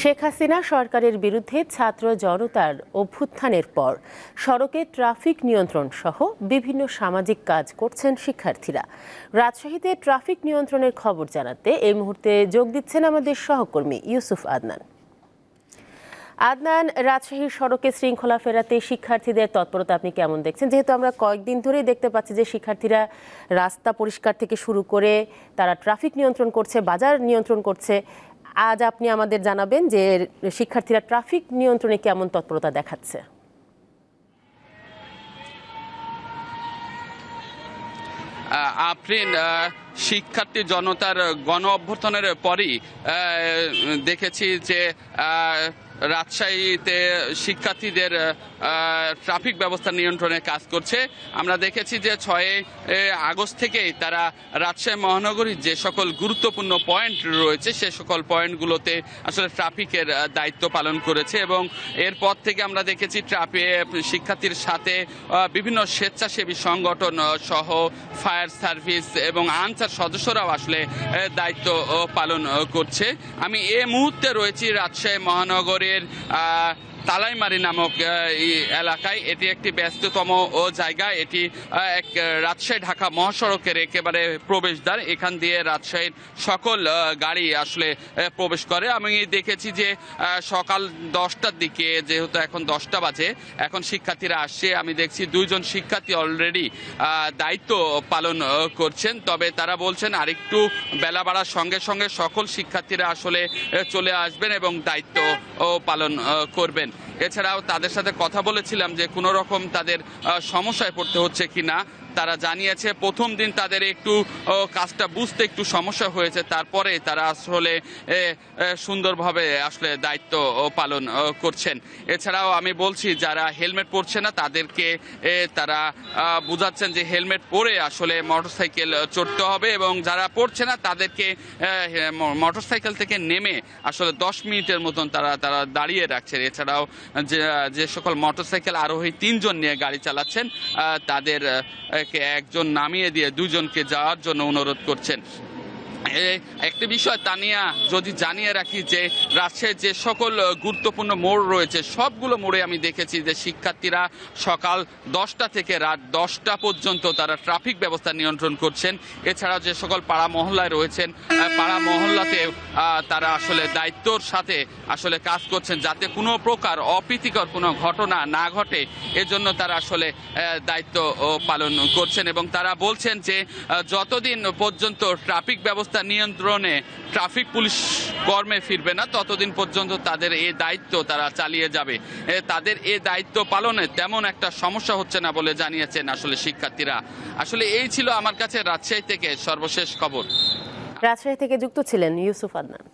শেখ হাসিনা সরকারের বিরুদ্ধে ছাত্র জনতার অভ্যুত্থানের পর সড়কে ট্রাফিক নিয়ন্ত্রণ সহ বিভিন্ন সামাজিক কাজ করছেন শিক্ষার্থীরা। রাজশাহীতে ট্রাফিক নিয়ন্ত্রণের খবর জানাতে এই মুহূর্তে যোগ দিচ্ছেন আমাদের সহকর্মী ইউসুফ আদনান। আদনান রাজশাহীর সড়কে শৃঙ্খলা ফেরাতে শিক্ষার্থীদের তৎপরতা আপনি কেমন দেখছেন? যেহেতু আমরা কয়েকদিন ধরেই দেখতে পাচ্ছি যে শিক্ষার্থীরা রাস্তা পরিষ্কার থেকে শুরু করে তারা ট্রাফিক নিয়ন্ত্রণ করছে, বাজার নিয়ন্ত্রণ করছে। আজ আপনি আমাদের জানাবেন যে শিক্ষার্থীরা ট্রাফিক নিয়ন্ত্রণে কেমন তৎপরতা দেখাচ্ছে। আফরিন শিক্ষার্থী জনতার গণ অভ্যর্থনের পরই দেখেছি যে রাজশাহীতে শিক্ষার্থীদের ট্রাফিক ব্যবস্থা নিয়ন্ত্রণে কাজ করছে। আমরা দেখেছি যে ছয় আগস্ট থেকেই তারা রাজশাহী মহানগরীর যে সকল গুরুত্বপূর্ণ পয়েন্ট রয়েছে, সে সকল পয়েন্টগুলোতে আসলে ট্রাফিকের দায়িত্ব পালন করেছে এবং এরপর থেকে আমরা দেখেছি ট্রাফিক শিক্ষার্থীর সাথে বিভিন্ন স্বেচ্ছাসেবী সংগঠন সহ ফায়ার সার্ভিস এবং আনসার সদস্যরাও আসলে দায়িত্ব পালন করছে। আমি এ মুহূর্তে রয়েছি রাজশাহী মহানগরের আহ, তালাইমারি নামক এলাকায় এটি একটি ব্যস্ততম ও জায়গা। এটি এক রাজশাহী ঢাকা মহাসড়কের একেবারে প্রবেশদ্বার। এখান দিয়ে রাজশাহীর সকল গাড়ি আসলে প্রবেশ করে। আমি দেখেছি যে সকাল দশটার দিকে যেহেতু এখন দশটা বাজে এখন শিক্ষার্থীরা আসছে। আমি দেখছি দুইজন শিক্ষার্থী অলরেডি দায়িত্ব পালন করছেন। তবে তারা বলছেন আরেকটু বেলা বাড়ার সঙ্গে সঙ্গে সকল শিক্ষার্থীরা আসলে চলে আসবেন এবং দায়িত্ব পালন আহ, করবেন এছাড়াও তাদের সাথে কথা বলেছিলাম যে কোনো রকম তাদের সমস্যায় পড়তে হচ্ছে কিনা। তারা জানিয়েছে, প্রথম দিন তাদের একটু কাজটা বুঝতে একটু সমস্যা হয়েছে। তারপরে তারা আসলে সুন্দরভাবে আসলে দায়িত্ব পালন করছেন। এছাড়াও আমি বলছি, যারা হেলমেট পরছে না, তাদেরকে তারা বুঝাচ্ছেন যে হেলমেট পরে আসলে মোটরসাইকেল চড়তে হবে এবং যারা পড়ছে না, তাদেরকে মোটরসাইকেল থেকে নেমে আসলে দশ মিনিটের মতন তারা তারা দাঁড়িয়ে রাখছেন। এছাড়াও যে যে সকল মোটরসাইকেল আরোহী তিনজন নিয়ে গাড়ি চালাচ্ছেন তাদের আহ, কে একজন নামিয়ে দিয়ে দুজনকে যাওয়ার জন্য অনুরোধ করছেন। একটি বিষয় তানিয়া, যদি জানিয়ে রাখি যে রাজশাহীর যে সকল গুরুত্বপূর্ণ মোড় রয়েছে, সবগুলো মোড়ে আমি দেখেছি যে শিক্ষার্থীরা সকাল দশটা থেকে রাত দশটা পর্যন্ত তারা ট্রাফিক ব্যবস্থা নিয়ন্ত্রণ করছেন। এছাড়াও যে সকল পাড়া মহল্লায় রয়েছেন পাড়া মহল্লাতে তারা আসলে দায়িত্বর সাথে আসলে কাজ করছেন যাতে কোনো প্রকার অপ্রীতিকর কোনো ঘটনা না ঘটে। এজন্য তারা আসলে দায়িত্ব পালন করছেন এবং তারা বলছেন যে যতদিন পর্যন্ত ট্রাফিক ব্যবস্থা নিয়ন্ত্রণে ট্রাফিক পুলিশ কর্মে ফিরবে না। ততদিন পর্যন্ত তাদের এ দায়িত্ব তারা চালিয়ে যাবে। তাদের এ দায়িত্ব পালনে তেমন একটা সমস্যা হচ্ছে না বলে জানিয়েছেন আসলে শিক্ষার্থীরা। আসলে এই ছিল আমার কাছে রাজশাহী থেকে সর্বশেষ খবর। রাজশাহী থেকে যুক্ত ছিলেন ইউসুফ আদনান।